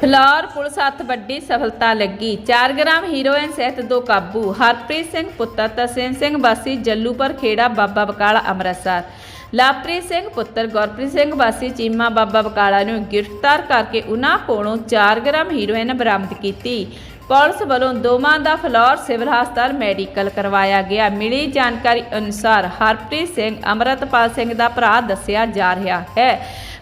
Phillaur police ਹੱਥ ਵੱਡੀ ਸਫਲਤਾ ਲੱਗੀ। 4 ਗ੍ਰਾਮ ਹੀਰੋਇਨ ਸਹਿਤ ਦੋ ਕਾਬੂ। ਹਰਪ੍ਰੀਤ ਸਿੰਘ ਪੁੱਤਰ ਤਸੀਮ ਸਿੰਘ ਵਾਸੀ ਜੱਲੂਪੁਰ ਖੇੜਾ ਬਾਬਾ ਬਕਾਲਾ ਅੰਮ੍ਰਿਤਸਰ। ਲਵਪ੍ਰੀਤ ਸਿੰਘ ਪੁੱਤਰ ਗੁਰਪ੍ਰੀਤ ਸਿੰਘ ਵਾਸੀ ਚੀਮਾ ਬਾਬਾ ਬਕਾਲਾ ਨੂੰ ਗ੍ਰਿਫਤਾਰ ਕਰਕੇ ਉਨ੍ਹਾਂ ਕੋਲੋਂ 4 ਗ੍ਰਾਮ ਹੀਰੋਇਨ ਬਰਾਮਦ ਕੀਤੀ। ਪੁਲਿਸ ਵੱਲੋਂ ਦੋਵਾਂ ਦਾ ਫਲੌਰ ਸਿਵਲ ਹਸਪਤਾਲ ਮੈਡੀਕਲ ਕਰਵਾਇਆ ਗਿਆ। ਮਿਲੀ ਜਾਣਕਾਰੀ ਅਨੁਸਾਰ ਹਰਪ੍ਰੀਤ ਸਿੰਘ ਅਮਰਤਪਾਲ ਸਿੰਘ ਦਾ ਭਰਾ ਦੱਸਿਆ ਜਾ ਰਿਹਾ ਹੈ।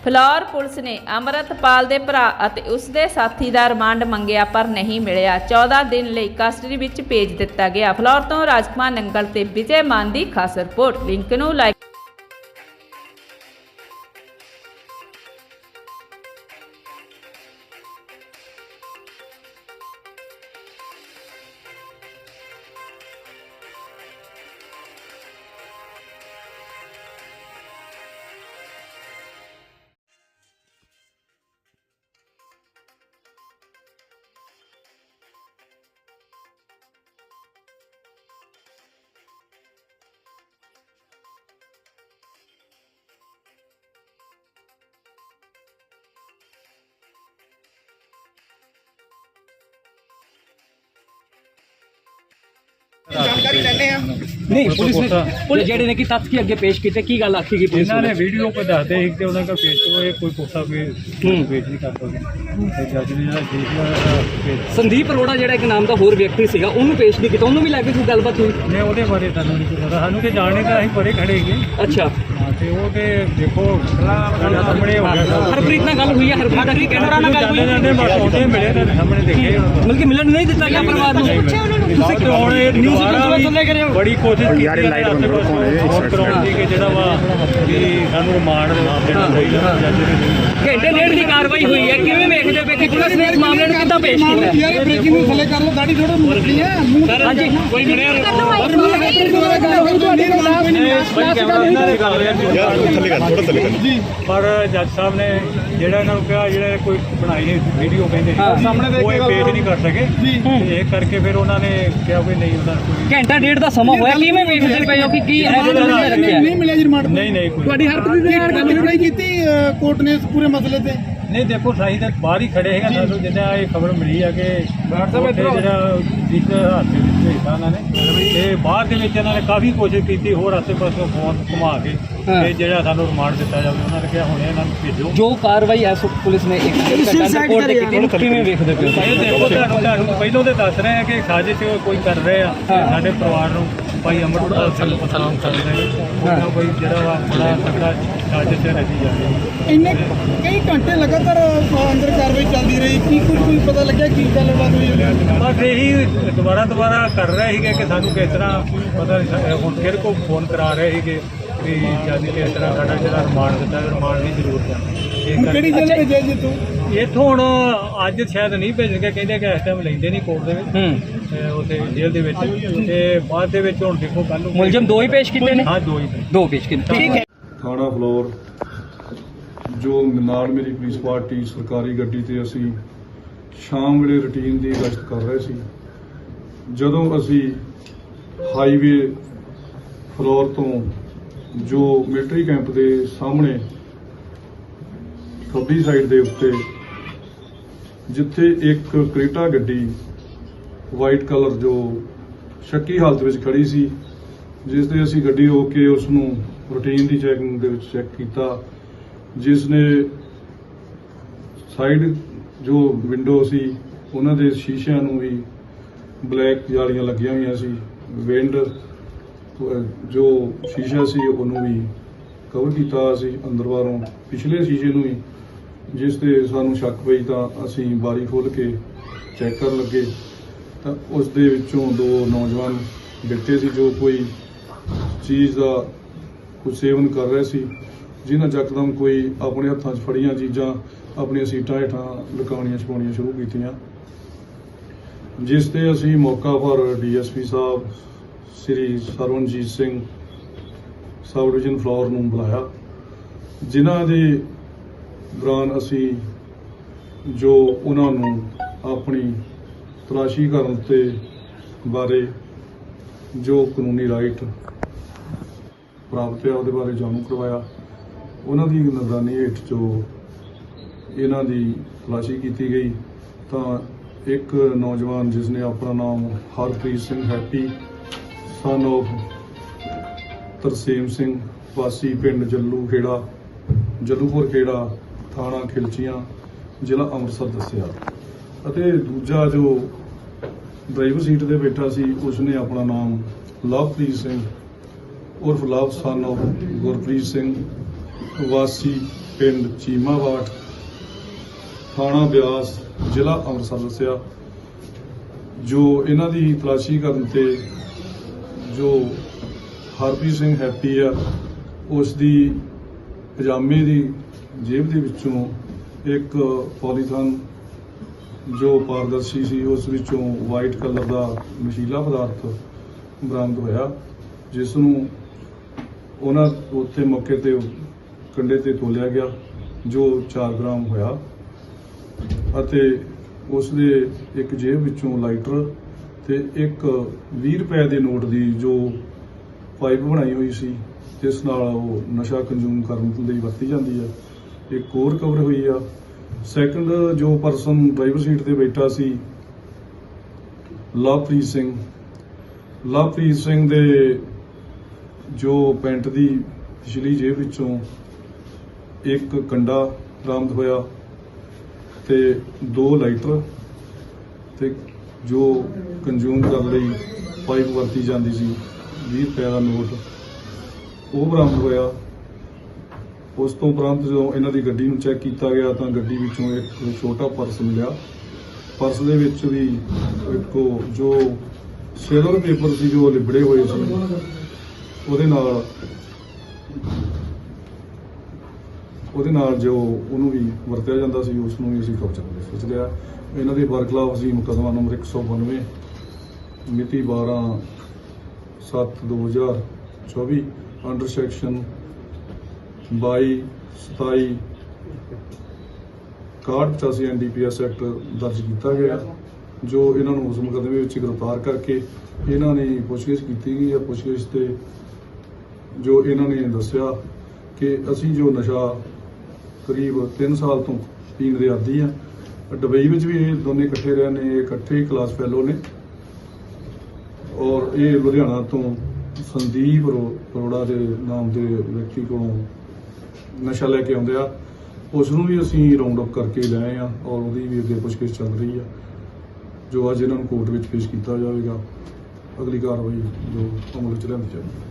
ਫਲੌਰ ਪੁਲਿਸ ਨੇ ਅਮਰਤਪਾਲ ਦੇ ਭਰਾ ਅਤੇ ਉਸ ਦੇ ਸਾਥੀ ਦਾ ਰਿਮਾਂਡ ਮੰਗਿਆ, ਪਰ ਨਹੀਂ ਮਿਲਿਆ। 14 ਦਿਨ ਲਈ ਕਸਟਡੀ ਵਿੱਚ ਭੇਜ ਦਿੱਤਾ ਗਿਆ। ਫਲੌਰ ਤੋਂ ਰਾਜਕੁਮਾਰ ਨੰਗਲ ਤੇ ਵਿਜੇ ਮਾਨ ਦੀ ਖਾਸ ਰਿਪੋਰਟ। ਲਿੰਕ ਨੂੰ ਲਾਈਕ ਲੈਣੇ ਆ। ਨਹੀਂ ਪੁਲਿਸ ਨੇ ਪੁਲਿਸ ਜਿਹੜੇ ਨੇ ਕਿ ਤੱਥ ਕੀ ਅੱਗੇ ਪੇਸ਼ ਕੀਤੇ ਕੀ ਗੱਲ ਆਖੀ ਗਈ ਪੁਲਿਸ ਇਹਨਾਂ ਨੇ ਵੀਡੀਓ ਕੋ ਦੱਸਦੇ ਸੀ ਕਿ ਉਹਨਾਂ ਦਾ ਪੇਜ ਤੋਂ ਇਹ ਕੋਈ ਪੁੱਛਾ ਕੋਈ ਪੇਜ ਨਹੀਂ ਕਰ ਸਕਦੇ ਤੇ ਜੱਜ ਨੇ ਜਿਹੜਾ ਦੇਖ ਲਿਆ ਪੇਜ ਸੰਦੀਪ ਅਰੋੜਾ ਜਿਹੜਾ ਇੱਕ ਨਾਮ ਦਾ ਹੋਰ ਵਿਅਕਤੀ ਸੀਗਾ ਉਹਨੂੰ ਪੇਸ਼ ਨਹੀਂ ਕੀਤਾ ਉਹਨੂੰ ਵੀ ਲੈ ਕੇ ਕੋਈ ਗੱਲਬਾਤ ਹੋਈ? ਨੇ ਉਹਦੇ ਬਾਰੇ ਸਾਨੂੰ ਨਹੀਂ ਪਤਾ। ਸਾਨੂੰ ਤੇ ਜਾਣਨੇ ਤਾਂ ਅਸੀਂ ਪਰੇ ਖੜੇ ਹੈਗੇ ਅੱਛਾ। ਤੇ ਉਹ ਤੇ ਦੇਖੋ ਸਾਡੇ ਸਾਹਮਣੇ ਹੋ ਗਿਆ ਸਭ। ਹਰਪ੍ਰੀਤ ਨਾਲ ਗੱਲ ਹੋਈ ਹੈ ਹਰਪ੍ਰੀਤ ਦਾ ਕੀ ਕਹਿਣਾ ਨਾਲ ਗੱਲ ਹੋਈ ਜਾਂਦੇ ਜਾਂਦੇ ਬਸ ਉਹਦੇ ਮਿਲੇ ਤੇ ਸਾਹਮਣੇ ਦੇਖੇ ਬਲਕਿ ਮਿਲਣ ਨਹੀਂ ਦਿੱਤਾ ਗਿਆ ਪਰਿਵਾਰ ਨੂੰ? ਤੁਸੀਂ ਇਹ ਨਿਊਜ਼ ਬੜੀ ਕੋਸ਼ਿਸ਼ ਕੀਤੀ ਯਾਰ ਲਾਈਟ ਬੰਦ ਕਰੋ। ਜਿਹੜਾ ਵਾ ਕਿ ਸਾਨੂੰ ਰਿਮਾਂਡ ਦੇਣਾ ਚਾਹੀਦਾ ਜੱਜ ਨੇ ਨਹੀਂ ਘੰਟੇ ਡੇਢ ਦੀ ਕਾਰਵਾਈ ਹੋਈ ਹੈ ਕਿਵੇਂ ਵੇਖਦੇ ਪਏ ਕਿ ਪੁਲਿਸ ਨੇ ਇਸ ਮਾਮਲੇ ਨੂੰ ਕਿੱਦਾਂ ਪੇਸ਼ ਕੀਤਾ? ਹੈ? ਯਾਰ ਬ੍ਰੇਕਿੰਗ ਨੂੰ ਥੱਲੇ ਕਰ ਲਓ ਗਾੜੀ ਥੋੜਾ ਮੁੱਕਣੀ ਹੈ ਮੂੰਹ ਹਾਂਜੀ। ਕੋਈ ਬਣਿਆ ਪਰ ਜੱਜ ਸਾਹਿਬ ਨੇ ਜਿਹੜਾ ਇਹਨਾਂ ਨੂੰ ਕਿਹਾ ਜਿਹੜਾ ਕੋਈ ਬਣਾਈ ਵੀਡੀਓ ਕਹਿੰਦੇ ਹਾਂ, ਸਾਹਮਣੇ ਦੇਖ ਉਹ ਕੇ ਇਹ ਗੱਲ ਪੇਸ਼ ਨਹੀਂ ਕਰ ਸਕੇ। ਤੇ ਇਹ ਕਰਕੇ ਫਿਰ ਉਹਨਾਂ ਨੇ ਕਿਹਾ ਵੀ ਨਹੀਂ ਉਹਦਾ ਕੋਈ ਘੰਟਾ ਡੇਢ ਦਾ ਸਮਾਂ ਹੋਇਆ ਕਿਵੇਂ ਵੇਖਦੇ ਪਏ ਹੋ ਕਿ ਕੀ ਨੇ ਰੱਖਿਆ ਨਹੀਂ ਮਿਲਿਆ ਜੀ ਰਿਮਾਂਡ ਨਹੀਂ ਨਹੀਂ ਕੋਈ ਤੁਹਾਡੀ ਹਰਪ੍ਰੀਤ ਦੇ ਨਾਲ ਗੱਲ ਨਹੀਂ ਕੀਤੀ ਕੋਰਟ ਨੇ ਇਸ ਪੂਰੇ ਮਸਲੇ ਤੇ? ਨਹੀਂ ਦੇਖੋ ਸਾਈ ਤਾਂ ਬਾਹਰ ਹੀ ਖੜੇ ਹੈਗਾ ਸਾਨੂੰ ਜਿੱਦਾਂ ਇਹ ਖਬਰ ਮਿਲੀ ਆ ਕਿ ਉੱਥੇ ਜਿਹੜਾ ਜਿਸ ਹਾਦਸੇ ਵਿੱਚ ਭੇਜਤਾ ਉਹਨਾਂ ਨੇ। ਤੇ ਬਾਅਦ ਦੇ ਵਿੱਚ ਇਹਨਾਂ ਨੇ ਕਾਫੀ ਕੋਸ਼ਿਸ਼ ਕੀਤੀ ਹੋਰ ਆਸੇ ਪਾਸੇ ਫੋਨ ਘੁਮਾ ਕੇ। ਹਾਂ। ਤੇ ਜਿਹੜਾ ਸਾਨੂੰ ਰਿਮਾਂਡ ਦਿੱਤਾ ਜਾਵੇ ਉਹਨਾਂ ਨੇ ਕਿਹਾ ਹੁਣੇ ਇਹਨਾਂ ਨੂੰ ਭੇਜੋ। ਜੋ ਕਾਰਵਾਈ ਐਸ ਪੁਲਿਸ ਨੇ ਇੱਕ ਰਿਪੋਰਟ ਤੇ ਕੀਤੀ ਉਹਨੂੰ ਕਿਵੇਂ ਵੇਖਦੇ ਪਏ ਹੋ ਇਹ ਦੇਖੋ ਤੁਹਾਨੂੰ ਤੁਹਾਨੂੰ ਪਹਿਲਾਂ ਤੇ ਦੱਸ ਰਹੇ ਆ ਕਿ ਸਾਜ਼ਿਸ਼ ਕੋਈ ਕਰ ਰਹੇ ਆ। ਹਾਂ। ਸਾਡੇ ਪਰਿਵਾਰ ਨੂੰ ਭਾਈ ਅਮਰਪਾਲ ਸਿੰਘ ਪਤਾ ਕਰ ਰਹੇ ਆ ਉਹਨਾਂ ਕੋਈ ਜਿਹੜਾ ਵਾ ਬੜਾ ਤਕੜਾ ਸਾਜ਼ਿਸ਼ ਰਚੀ ਜਾ ਰਹੀ ਹੈ ਇੰਨੇ ਕਈ ਘੰਟੇ ਲਗਾਤਾਰ ਅੰਦਰ ਕਾਰਵਾਈ ਚੱਲਦੀ ਰਹੀ ਕੀ ਕੁਝ ਕੋਈ ਪਤਾ ਲੱਗਿਆ ਕੀ ਗੱਲਬਾਤ ਹੋਈ ਉਹਦੀ? ਬਸ ਇਹੀ ਦੁਬਾਰਾ ਦੁਬਾਰਾ ਕਰ ਰਹੇ ਸੀਗੇ ਕਿ ਸਾਨੂੰ ਕਿਸ ਤਰ੍ਹਾਂ ਪਤਾ ਨਹੀਂ ਸਾ- ਹੁਣ ਫਿਰ ਕੋ ਫੋਨ ਕਰਾ ਰਹੇ ਸੀਗੇ ਵੀ ਜਦ ਕਿਸ ਤਰ੍ਹਾਂ ਸਾਡਾ ਜਿਹੜਾ ਰਿਮਾਂਡ ਦਿੱਤਾ ਰਿਮਾਂਡ ਦੀ ਜ਼ਰੂਰਤ ਹੈ ਇਹ ਹੁਣ ਕਰ- ਕਿਹੜੀ ਜੇਲ੍ਹ ਭੇਜਿਆ ਜੀ ਤੂੰ ਇੱਥੋਂ ਹੁਣ ਅੱਜ ਸ਼ਾਇਦ ਨਹੀਂ ਭੇਜਣਗੇ ਕਹਿੰਦੇ ਕਿ ਇਸ ਟਾਈਮ ਲੈਂਦੇ ਨਹੀਂ ਕੋਰਟ ਦੇ ਵਿੱਚ। ਹੂੰ। ਤੇ ਉੱਥੇ ਜੇਲ੍ਹ ਦੇ ਵਿੱਚ। ਤੇ ਬਾਅਦ ਦੇ ਵਿੱਚ ਹੁਣ ਦੇਖੋ ਕੱਲ ਨੂੰ ਮੁਲਜ਼ਮ ਦੋ ਹੀ ਪੇਸ਼ ਕੀਤੇ ਨੇ? ਹਾਂ ਦੋ ਹੀ ਨੇ। ਦੋ ਪੇਸ਼ ਕੀਤੇ। ਠੀਕ ਹੈ। ਥਾਣਾ ਫਲੋਰ, ਜੋ ਨਾਲ ਮੇਰੀ ਪੁਲਿਸ ਪਾਰਟੀ ਸਰਕਾਰੀ ਗੱਡੀ ਤੇ ਅਸੀਂ ਸ਼ਾਮ ਵੇਲੇ ਰੁਟੀਨ ਦੀ ਗਸ਼ਤ ਕਰ ਰਹੇ ਸੀ। ਜਦੋਂ ਅਸੀਂ ਹਾਈਵੇ ਫਲੋਰ ਤੋਂ ਜੋ ਮਿਲਟਰੀ ਕੈਂਪ ਦੇ ਸਾਹਮਣੇ ਖੱਬੀ ਸਾਈਡ ਦੇ ਉੱਤੇ ਜਿੱਥੇ ਇੱਕ ਕ੍ਰੇਟਾ ਗੱਡੀ ਵਾਈਟ ਕਲਰ ਜੋ ਸ਼ੱਕੀ ਹਾਲਤ ਵਿੱਚ ਖੜੀ ਸੀ ਜਿਸ ਤੇ ਅਸੀਂ ਗੱਡੀ ਰੋਕ ਕੇ ਉਸ ਨੂੰ ਰੂਟੀਨ ਦੀ ਚੈਕਿੰਗ ਦੇ ਵਿੱਚ ਚੈੱਕ ਕੀਤਾ ਜਿਸ ਨੇ ਸਾਈਡ ਜੋ ਵਿੰਡੋ ਸੀ, ਉਹਨਾਂ ਦੇ ਸ਼ੀਸ਼ਿਆਂ ਨੂੰ ਵੀ ਬਲੈਕ ਜਾਲੀਆਂ ਲੱਗੀਆਂ ਹੋਈਆਂ ਸੀ ਵਿੰਡ ਜੋ ਸ਼ੀਸ਼ਾ ਸੀ, ਉਹਨੂੰ ਵੀ ਕਵਰ ਕੀਤਾ ਹੋਇਆ ਸੀ ਅੰਦਰ ਬਾਹਰੋਂ, ਪਿਛਲੇ ਸ਼ੀਸ਼ੇ ਨੂੰ ਵੀ, ਜਿਸ ਤੇ ਸਾਨੂੰ ਸ਼ੱਕ ਪਈ ਤਾਂ ਅਸੀਂ ਬਾਰੀ ਖੋਲ ਕੇ ਚੈੱਕ ਕਰਨ ਲੱਗੇ। ਤਾਂ ਉਸ ਦੇ ਵਿੱਚੋਂ ਦੋ ਨੌਜਵਾਨ ਬੈਠੇ ਸੀ, ਜੋ ਕੋਈ ਚੀਜ਼ ਦਾ ਕੁਝ ਸੇਵਨ ਕਰ ਰਹੇ ਸੀ, ਜਿਨ੍ਹਾਂ ਯਕਦਮ ਕੋਈ ਆਪਣੇ ਹੱਥਾਂ 'ਚ ਫੜੀਆਂ ਚੀਜ਼ਾਂ, ਆਪਣੀਆਂ ਸੀਟਾਂ ਹੇਠਾਂ ਲੁਕਾਉਣੀਆਂ ਛਪਾਉਣੀਆਂ ਸ਼ੁਰੂ ਕੀਤੀਆਂ। ਜਿਸ ਤੇ ਅਸੀਂ ਮੌਕਾ ਪਰ ਡੀਐਸਪੀ ਸਾਹਿਬ, ਸ੍ਰੀ ਸਰਵਨਜੀਤ ਸਿੰਘ ਸਬ ਡਿਵੀਜ਼ਨ ਫਲੋਰ ਨੂੰ ਬੁਲਾਇਆ। ਜਿਨ੍ਹਾਂ ਦੇ ਦੌਰਾਨ ਅਸੀਂ ਜੋ ਉਹਨਾਂ ਨੂੰ ਆਪਣੀ ਤਲਾਸ਼ੀ ਕਰਨ ਤੇ ਬਾਰੇ ਜੋ ਕਾਨੂੰਨੀ ਰਾਈਟ ਪ੍ਰਾਪਤ ਹੈ ਉਹਦੇ ਬਾਰੇ ਜਾਣੂ ਕਰਵਾਇਆ। ਉਹਨਾਂ ਦੀ ਨਿਗਰਾਨੀ ਹੇਠ ਜੋ ਇਹਨਾਂ ਦੀ ਤਲਾਸ਼ੀ ਕੀਤੀ ਗਈ, ਤਾਂ ਇੱਕ ਨੌਜਵਾਨ ਜਿਸ ਨੇ ਆਪਣਾ ਨਾਮ Harpreet Singh Happy son of Tarsem Singh, ਵਾਸੀ ਪਿੰਡ ਜੱਲੂ ਖੇੜਾ, ਜੱਲੂਪੁਰ ਖੇੜਾ, ਥਾਣਾ ਖਿਲਚੀਆਂ, ਜ਼ਿਲ੍ਹਾ ਅੰਮ੍ਰਿਤਸਰ ਦੱਸਿਆ। ਅਤੇ ਦੂਜਾ ਜੋ ਡਰਾਈਵਰ ਸੀਟ ਤੇ ਬੈਠਾ ਸੀ, ਉਸਨੇ ਆਪਣਾ ਨਾਮ ਲਵਪ੍ਰੀਤ ਸਿੰਘ ਉਰਫ Love son of Gurpreet Singh, ਵਾਸੀ ਪਿੰਡ ਚੀਮਾਵਾਟ ਥਾਣਾ ਬਿਆਸ, ਜ਼ਿਲ੍ਹਾ ਅੰਮ੍ਰਿਤਸਰ ਦੱਸਿਆ, ਜੋ ਇਹਨਾਂ ਦੀ ਤਲਾਸ਼ੀ ਕਰਨ ਤੇ ਜੋ ਹਰਪ੍ਰੀਤ ਸਿੰਘ ਹੈਪੀ ਆ, ਉਸ ਦੀ ਪਜਾਮੇ ਦੀ ਜੇਬ ਦੇ ਵਿੱਚੋਂ ਇੱਕ ਪੋਲੀਥਨ ਜੋ ਪਾਰਦਰਸ਼ੀ ਸੀ, ਉਸ ਵਿੱਚੋਂ ਵਾਈਟ ਕਲਰ ਦਾ ਨਸ਼ੀਲਾ ਪਦਾਰਥ ਬਰਾਮਦ ਹੋਇਆ ਜਿਸ ਨੂੰ ਉਹਨਾਂ ਉੱਥੇ ਮੌਕੇ ਤੇ ਕੰਡੇ ਤੇ ਤੋਲਿਆ ਗਿਆ, ਜੋ 4 ਗ੍ਰਾਮ ਹੋਇਆ। ਅਤੇ ਉਸ ਦੇ ਇੱਕ ਜੇਬ ਵਿੱਚੋਂ ਲਾਈਟਰ ਤੇ ਇੱਕ 20 ਰੁਪਏ ਦੇ ਨੋਟ ਦੀ ਜੋ ਪਾਈਪ ਬਣਾਈ ਹੋਈ ਸੀ, ਜਿਸ ਨਾਲ ਉਹ ਨਸ਼ਾ ਕੰਜ਼ੂਮ ਕਰਨ ਲਈ ਵਰਤੀ ਜਾਂਦੀ ਹੈ। ਇੱਕ ਹੋਰ ਕਵਰ ਹੋਈ ਆ। ਸੈਕੰਡ ਜੋ ਪਰਸਨ ਡਰਾਈਵਰ ਸੀਟ ਤੇ ਬੈਠਾ ਸੀ, ਲਵਪ੍ਰੀਤ ਸਿੰਘ। ਲਵਪ੍ਰੀਤ ਸਿੰਘ ਦੇ ਜੋ ਪੈਂਟ ਦੀ ਪਿਛਲੀ ਜੇਬ ਵਿੱਚੋਂ ਇੱਕ ਕੰਡਾ ਬਰਾਮਦ ਹੋਇਆ ਤੇ ਦੋ ਲਾਈਟਰ ਤੇ ਜੋ ਕੰਜ਼ੂਮ ਕਰਨ ਲਈ ਪਾਈਪ ਵਰਤੀ ਜਾਂਦੀ ਸੀ 20 ਰੁਪਏ ਦਾ ਨੋਟ, ਉਹ ਬਰਾਮਦ ਹੋਇਆ। ਉਸ ਤੋਂ ਉਪਰੰਤ ਜਦੋਂ ਇਹਨਾਂ ਦੀ ਗੱਡੀ ਨੂੰ ਚੈੱਕ ਕੀਤਾ ਗਿਆ ਤਾਂ ਗੱਡੀ ਵਿੱਚੋਂ ਇੱਕ ਛੋਟਾ ਪਰਸ ਮਿਲਿਆ। ਪਰਸ ਦੇ ਵਿੱਚ ਵੀ ਇੱਕੋ ਜੋ ਸਿਲਵਰ ਪੇਪਰ ਸੀ ਜੋ ਲਿਬੜੇ ਹੋਏ ਸਨ ਉਹਦੇ ਨਾਲ ਉਹਦੇ ਨਾਲ ਜੋ ਉਹਨੂੰ ਵੀ ਵਰਤਿਆ ਜਾਂਦਾ ਸੀ, ਉਸ ਨੂੰ ਵੀ ਅਸੀਂ ਕਬਜ਼ਾ ਕਰ ਲਿਆ ਸੋਚ ਲਿਆ। ਇਹਨਾਂ ਦੇ ਵਰਖਲਾਫ ਅਸੀਂ ਮੁਕੱਦਮਾ ਨੰਬਰ 192 ਮਿਤੀ 12 7 2024 ਅੰਡਰ ਸੈਕਸ਼ਨ 22 27 6185 ਐਨਡੀਪੀਐਸ ਐਕਟ ਦਰਜ ਕੀਤਾ ਗਿਆ, ਜੋ ਇਹਨਾਂ ਨੂੰ ਉਸ ਮੁਕੱਦਮੇ ਵਿੱਚ ਗ੍ਰਿਫਤਾਰ ਕਰਕੇ ਇਹਨਾਂ ਨੇ ਪੁੱਛਗਿੱਛ ਕੀਤੀ ਗਈ ਹੈ। ਪੁੱਛਗਿੱਛ ਤੇ ਜੋ ਇਹਨਾਂ ਨੇ ਦੱਸਿਆ ਕਿ ਅਸੀਂ ਜੋ ਨਸ਼ਾ ਕਰੀਬ 3 ਸਾਲ ਤੋਂ ਪੀਣ ਦੇ ਆਦੀ ਆ ਦੁਬਈ ਵਿੱਚ ਵੀ ਇਹ ਦੋਨੇ ਇਕੱਠੇ ਰਹੇ ਨੇ, ਇਹ ਇਕੱਠੇ ਕਲਾਸ ਫੈਲੋ ਨੇ। ਔਰ ਇਹ ਲੁਧਿਆਣਾ ਤੋਂ ਸੰਦੀਪ ਅਰੋ- ਅਰੋੜਾ ਦੇ ਨਾਮ ਦੇ ਵਿਅਕਤੀ ਕੋਲੋਂ ਨਸ਼ਾ ਲੈ ਕੇ ਆਉਂਦੇ ਆ। ਉਸ ਨੂੰ ਵੀ ਅਸੀਂ ਰਾਉਂਡ ਅਪ ਕਰਕੇ ਲਏ ਆ ਔਰ ਉਹਦੀ ਵੀ ਅੱਗੇ ਪੁੱਛਗਿੱਛ ਚੱਲ ਰਹੀ ਆ। ਜੋ ਅੱਜ ਇਹਨਾਂ ਨੂੰ ਕੋਰਟ ਵਿੱਚ ਪੇਸ਼ ਕੀਤਾ ਜਾਵੇਗਾ, ਅਗਲੀ ਕਾਰਵਾਈ ਜੋ ਅਮਲ ਵਿੱਚ ਲਿਆਂਦੀ ਜਾਵੇਗੀ।